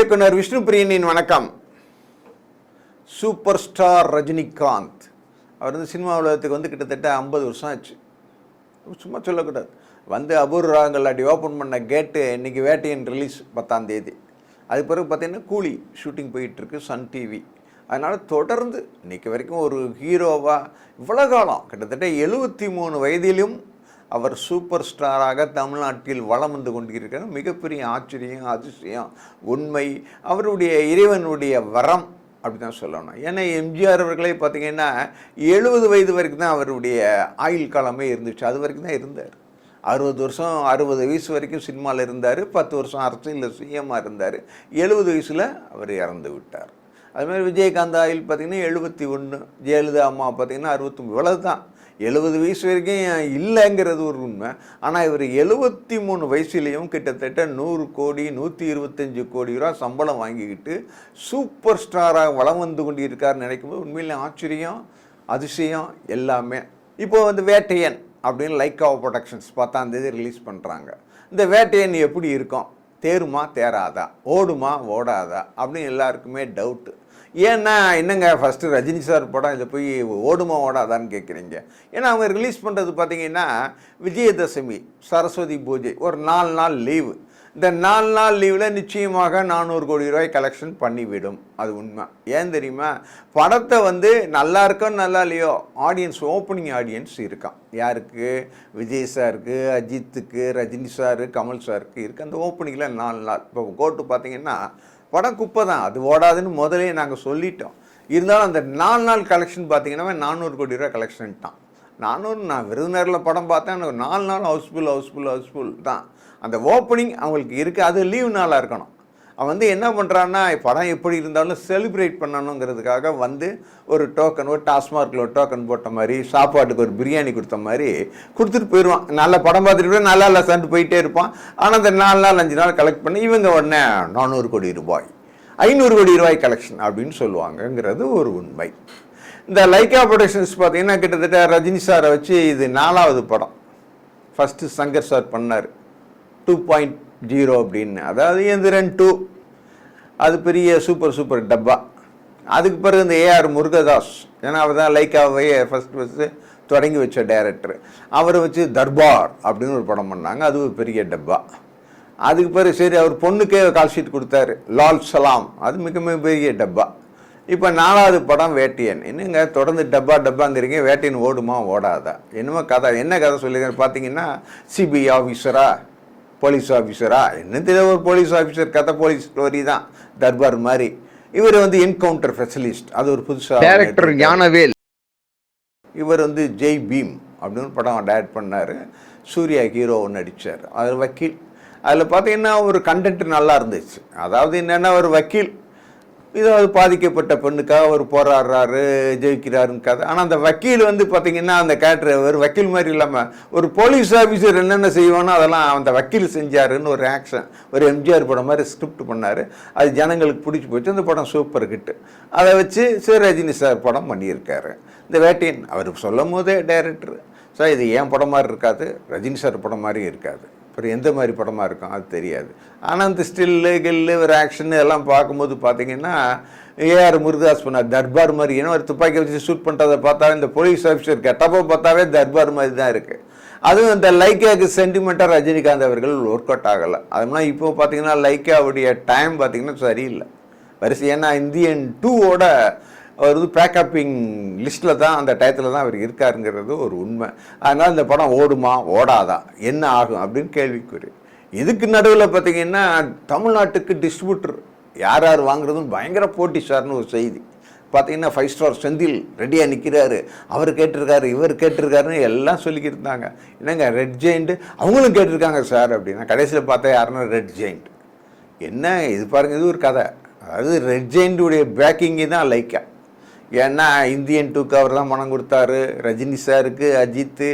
இயக்குனர் விஷ்ணு பிரியனின் வணக்கம். Super star Rajinikanth. அவர் வந்து சினிமா உலகத்துக்கு வந்து கிட்டத்தட்ட ஐம்பது வருஷம் ஆச்சு. சும்மா சொல்லக்கூடாது. வந்து அபூர் ராகங்கள் அடி ஓப்பன் பண்ண கேட்டு இன்னைக்கு வேட்டையின் ரிலீஸ் பத்தாம் தேதி. அதுக்கு பிறகு பார்த்தீங்கன்னா கூலி ஷூட்டிங் போயிட்டுருக்கு சன் டிவி அதனால் தொடர்ந்து இன்னைக்கு வரைக்கும் ஒரு ஹீரோவாக இவ்வளோ காலம் கிட்டத்தட்ட எழுபத்தி மூணு வயதிலும் அவர் சூப்பர் ஸ்டாராக தமிழ்நாட்டில் வளம் வந்து கொண்டிருக்கிறார். மிகப்பெரிய ஆச்சரியம் அதிசயம் உண்மை அவருடைய இறைவனுடைய வரம் அப்படி தான் சொல்லணும். ஏன்னா எம்ஜிஆர் அவர்களே பார்த்தீங்கன்னா எழுபது வயது வரைக்கும் தான் அவருடைய ஆயுள் காலமே இருந்துச்சு. அது வரைக்கும் தான் இருந்தார். அறுபது வருஷம் அறுபது வயசு வரைக்கும் சினிமாவில் இருந்தார். பத்து வருஷம் அரசியலில் சிஎம்மாக இருந்தார். எழுபது வயசில் அவர் இறந்து விட்டார். அதுமாதிரி விஜயகாந்த் ஆயில் பார்த்தீங்கன்னா எழுபத்தி ஒன்று ஜெயலலிதா அம்மா பார்த்தீங்கன்னா அறுபத்தி இவ்வளவு தான் எழுபது வயசு வரைக்கும் இல்லைங்கிறது ஒரு உண்மை. ஆனால் இவர் எழுபத்தி மூணு வயசுலேயும் கிட்டத்தட்ட நூறு கோடி நூற்றி இருபத்தஞ்சு கோடி ரூபா சம்பளம் வாங்கிக்கிட்டு சூப்பர் ஸ்டாராக வளம் வந்து கொண்டிருக்கார் நினைக்கும்போது உண்மையிலே ஆச்சரியம் அதிசயம் எல்லாமே. இப்போ வந்து வேட்டையன் அப்படின்னு லைக்கா ப்ரொடக்ஷன்ஸ் பத்தாம் தேதி ரிலீஸ் பண்ணுறாங்க இந்த வேட்டையன் எப்படி இருக்கும்? தேருமா தேராதா ஓடுமா ஓடாதா? அப்படின்னு எல்லாருக்குமே டவுட்டு ஏன்னா என்னங்க ஃபஸ்ட்டு ரஜினி சார் படம் இதை போய் ஓடுமா ஓடாதான்னு கேட்குறீங்க ஏன்னா அவங்க ரிலீஸ் பண்ணுறது பார்த்தீங்கன்னா விஜயதசமி சரஸ்வதி பூஜை ஒரு நாலு நாள் லீவு இந்த நாலு நாள் லீவில் நிச்சயமாக நானூறு கோடி ரூபாய் கலெக்ஷன் பண்ணிவிடும். அது உண்மை. ஏன் தெரியுமா? படத்தை வந்து நல்லா இருக்கோ நல்லா இல்லையோ ஆடியன்ஸ் ஓப்பனிங் ஆடியன்ஸ் இருக்கான் யாருக்கு? விஜய் சாருக்கு அஜித்துக்கு ரஜினி சாரு கமல் சாருக்கு இருக்குது அந்த ஓப்பனிங்கில் நாலு நாள். இப்போ கோட்டு பார்த்தீங்கன்னா படம் குப்பை தான் அது ஓடாதுன்னு முதலே நாங்கள் சொல்லிட்டோம். இருந்தாலும் அந்த நாலு நாள் கலெக்ஷன் பார்த்தீங்கன்னா நானூறு கோடி ரூபா கலெக்ஷன்ட்டான் நானூறு நான் விருதுநகரில் படம் பார்த்தேன். எனக்கு நாலு நாள் ஹவுஸ்ஃபுல் ஹவுஸ்ஃபுல் ஹவுஸ்ஃபுல் தான். அந்த ஓப்பனிங் அவங்களுக்கு இருக்குது அது லீவ் நாளாக இருக்கணும். அவன் வந்து என்ன பண்ணுறான்னா படம் எப்படி இருந்தாலும் செலிப்ரேட் பண்ணணுங்கிறதுக்காக வந்து ஒரு டோக்கன் ஒரு டாஸ்மார்க்கில் ஒரு டோக்கன் போட்ட மாதிரி சாப்பாட்டுக்கு ஒரு பிரியாணி கொடுத்த மாதிரி கொடுத்துட்டு போயிடுவான். நல்ல படம் பார்த்துட்டு நல்லா இல்லை சண்டு போயிட்டே இருப்பான். ஆனால் அந்த நாலு நாள் அஞ்சு நாள் கலெக்ட் பண்ணி இவங்க உடனே நானூறு கோடி ரூபாய் ஐநூறு கோடி ரூபாய் கலெக்ஷன் அப்படின்னு சொல்லுவாங்கங்கிறது ஒரு உண்மை. இந்த லைக்கா ப்ரொடக்ஷன்ஸ் பார்த்தீங்கன்னா கிட்டத்தட்ட ரஜினி சாரை வச்சு இது நாலாவது படம். ஃபஸ்ட்டு சங்கர் சார் பண்ணார். டூ பாயிண்ட் ஜீரோ அப்படின்னு. அதாவது எந்திரன் டூ அது பெரிய சூப்பர் சூப்பர் டப்பா. அதுக்கு பிறகு இந்த ஏஆர் முருகதாஸ் ஏன்னா அவர் தான் லைக்காவே ஃபஸ்ட் ஃபஸ்ட்டு தொடங்கி வச்ச டைரக்டர் அவரை வச்சு தர்பார் அப்படின்னு ஒரு படம் பண்ணாங்க. அது ஒரு பெரிய டப்பா. அதுக்கு பிறகு சரி அவர் பொண்ணுக்கே கால் ஷீட் கொடுத்தாரு. லால் சலாம். அது மிக மிக பெரிய டப்பா. இப்போ நாலாவது படம் வேட்டியன். என்னங்க தொடர்ந்து டப்பா டப்பாங்கிறீங்க வேட்டியன் ஓடுமா ஓடாதா? என்னமோ கதை. என்ன கதை சொல்லியிருக்கேன் பார்த்தீங்கன்னா சிபிஐ ஆஃபீஸராக போலீஸ் ஆஃபீஸரா என்ன தெரியும் ஒரு போலீஸ் ஆஃபீஸர் கதை போலீஸ் ஸ்டோரி தான். தர்பார் மாதிரி. இவர் வந்து என்கவுண்டர் ஸ்பெஷலிஸ்ட் அது ஒரு புதுசாக டைரக்டர் ஞானவேல். இவர் வந்து ஜெய் பீம் அப்படின்னு படம் டைரக்ட் பண்ணார். சூர்யா ஹீரோ நடித்தார் அது வக்கீல். அதில் பார்த்தீங்கன்னா ஒரு கண்டென்ட் நல்லா இருந்துச்சு. அதாவது என்னென்னா ஒரு வக்கீல் ஏதாவது பாதிக்கப்பட்ட பெண்ணுக்காக அவர் போராடுறாரு ஜெயிக்கிறாருன்னு கதை. ஆனால் அந்த வக்கீல் வந்து பார்த்தீங்கன்னா அந்த கேரக்டர் ஒரு வக்கீல் மாதிரி இல்லாமல் ஒரு போலீஸ் ஆஃபீஸர் என்னென்ன செய்வானோ அதெல்லாம் அந்த வக்கீல் செஞ்சாருன்னு ஒரு ஆக்ஷன் ஒரு எம்ஜிஆர் படம் மாதிரி ஸ்கிரிப்ட் பண்ணார். அது ஜனங்களுக்கு பிடிச்சி போச்சு. அந்த படம் சூப்பர் ஹிட்டு அதை வச்சு சிவ ரஜினி சார் படம் பண்ணியிருக்காரு. இந்த வேட்டையன் அவர் சொல்லும் போதே டைரக்டர் சார் இது ஏன் படம் மாதிரி இருக்காது? ரஜினி சார் படம் மாதிரி இருக்காது. அப்புறம் எந்த மாதிரி படமாக இருக்கும் அது தெரியாது. ஆனால் இந்த ஸ்டில்லு கில்லு ஒரு ஆக்ஷன் எல்லாம் பார்க்கும்போது பார்த்தீங்கன்னா ஏஆர் முருகதாஸ் பண்ணார் தர்பார் மாதிரி ஏன்னா ஒரு துப்பாக்கி வச்சு ஷூட் பண்ணுறதை பார்த்தா இந்த போலீஸ் ஆஃபீஸர் கெட்டப்போ பார்த்தாவே தர்பார் மாதிரி தான் இருக்குது அதுவும் இந்த லைக்காவுக்கு சென்டிமெண்ட்டாக ரஜினிகாந்த் அவர்கள் ஒர்க் அவுட் ஆகலை. அதனால் இப்போ பார்த்தீங்கன்னா லைக்காவுடைய டைம் பார்த்தீங்கன்னா சரியில்லை. வரிசை ஏன்னா இந்தியன் டூவோட அவர் வந்து பேக்கப்பிங் லிஸ்ட்டில் தான் அந்த டயத்தில் தான் அவர் இருக்காருங்கிறது ஒரு உண்மை. அதனால் இந்த படம் ஓடுமா? ஓடாதா? என்ன ஆகும் அப்படின்னு கேள்விக்குறி. இதுக்கு நடுவில் பார்த்தீங்கன்னா தமிழ்நாட்டுக்கு டிஸ்ட்ரிபியூட்டர் யார் யார் வாங்குறதுன்னு பயங்கர போட்டி சார்னு ஒரு செய்தி. பார்த்தீங்கன்னா ஃபைவ் ஸ்டார் செந்தில் ரெடியாக நிற்கிறாரு அவர் கேட்டிருக்காரு இவர் கேட்டிருக்காருன்னு எல்லாம் சொல்லிக்கிட்டு இருந்தாங்க. என்னங்க ரெட் ஜெயிண்ட் அவங்களும் கேட்டிருக்காங்க சார் அப்படின்னா கடைசியில் பார்த்தா யாருன்னா ரெட் ஜெயிண்ட் என்ன இது பாருங்கள் இது ஒரு கதை. அதாவது ரெட் ஜெயிண்டுடைய பேக்கிங்கு தான் லைக்கா ஏன்னா இந்தியன் டூ கவர்லாம் தான் பணம் கொடுத்தாரு. ரஜினி சாருக்கு அஜித்து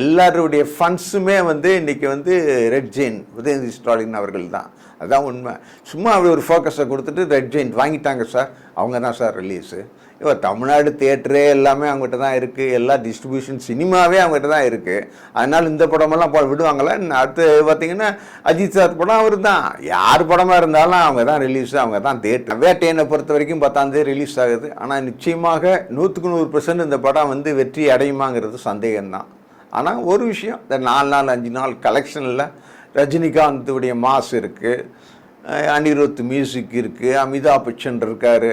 எல்லாருடைய ஃபண்ட்ஸுமே வந்து இன்றைக்கி வந்து ரெட் ஜெயின் உதயநிதி ஸ்டாலின் அவர்கள் தான் அதுதான் உண்மை. சும்மா அப்படி ஒரு ஃபோக்கஸை கொடுத்துட்டு ரெட் ஜெயின் வாங்கிட்டாங்க சார். அவங்க தான் சார் ரிலீஸு இப்போ தமிழ்நாடு தேட்டரே எல்லாமே அவங்ககிட்ட தான் இருக்குது எல்லா டிஸ்ட்ரிபியூஷன் சினிமாவே அவங்ககிட்ட தான் இருக்குது அதனால் இந்த படமெல்லாம் போ விடுவாங்களா? அடுத்து பார்த்தீங்கன்னா அஜித் சார் படம் அவர் தான். யார் படமாக இருந்தாலும் அவங்க தான் ரிலீஸ் அவங்க தான் தேட்டர் வேட்டையனை பொறுத்த வரைக்கும் பத்தாந்தேதி ரிலீஸ் ஆகுது. ஆனால் நிச்சயமாக நூற்றுக்கு நூறு பெர்சன்ட் இந்த படம் வந்து வெற்றி அடையுமாங்கிறது சந்தேகம்தான். ஆனால் ஒரு விஷயம் இந்த நாலு நாள் அஞ்சு நாள் கலெக்ஷனில் ரஜினிகாந்துடைய மாஸ் இருக்குது அனிருத் மியூசிக் இருக்குது அமிதாப் பச்சன் இருக்கார்.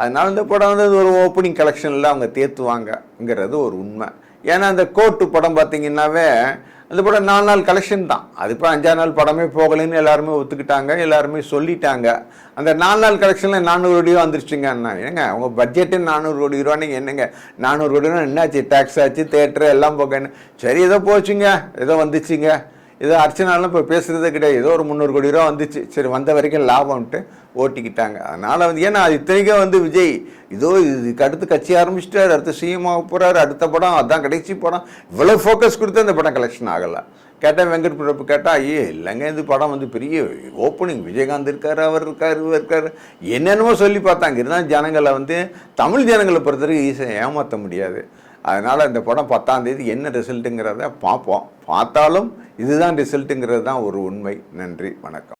அதனால் இந்த படம் வந்து ஒரு ஓப்பனிங் கலெக்ஷனில் அவங்க தேத்துவாங்கங்கிறது ஒரு உண்மை. ஏன்னா அந்த கோட்டு படம் பார்த்தீங்கன்னாவே அந்த படம் நாலு நாள் கலெக்ஷன் தான். அது இப்போ அஞ்சாறு நாள் படமே போகலைன்னு எல்லாருமே ஒத்துக்கிட்டாங்க எல்லாருமே சொல்லிட்டாங்க. அந்த நாலு நாள் கலெக்ஷனில் நானூறு கோடி ரூபா வந்துருச்சுங்க அண்ணா. ஏங்க அவங்க பட்ஜெட்டு நானூறு கோடி ரூபா நீங்கள் என்னங்க? நானூறு கோடி ரூபா என்னாச்சு? டேக்ஸ் ஆச்சு தேட்டரு எல்லாம் போகன்னு. சரி ஏதோ போச்சுங்க ஏதோ வந்துச்சுங்க. ஏதோ அர்ச்சனாலும் இப்போ பேசுகிறதே கிடையாது. ஏதோ ஒரு முந்நூறு கோடி ரூபா வந்துச்சு. சரி வந்த வரைக்கும் லாபம்ன்ட்டு ஓட்டிக்கிட்டாங்க. அதனால் வந்து ஏன்னா அது இத்தனைக்கும் வந்து விஜய் இதோ இதுக்கு அடுத்து கட்சி ஆரம்பிச்சிட்டார். அடுத்து சிஎம்மாக போகிறார் அடுத்த படம் அதான் கடைசி படம். இவ்வளோ ஃபோக்கஸ் கொடுத்து அந்த படம் கலெக்ஷன் ஆகலை. கேட்டால் வெங்கட் பிரபு கேட்டால் ஐயே இல்லைங்க இந்த படம் வந்து பெரிய ஓப்பனிங் விஜயகாந்த் இருக்கார் அவர் இருக்கார் இவர் இருக்கார். என்னென்னமோ சொல்லி பார்த்தாங்க. இருந்தாலும் ஜனங்களை வந்து தமிழ் ஜனங்களை பொறுத்தவரைக்கும் ஈஸியாக ஏமாற்ற முடியாது. அதனால் இந்த படம் பத்தாம் தேதி என்ன ரிசல்ட்டுங்கிறத பார்ப்போம். பார்த்தாலும் இதுதான் ரிசல்ட்டுங்கிறது தான் ஒரு உண்மை. நன்றி வணக்கம்.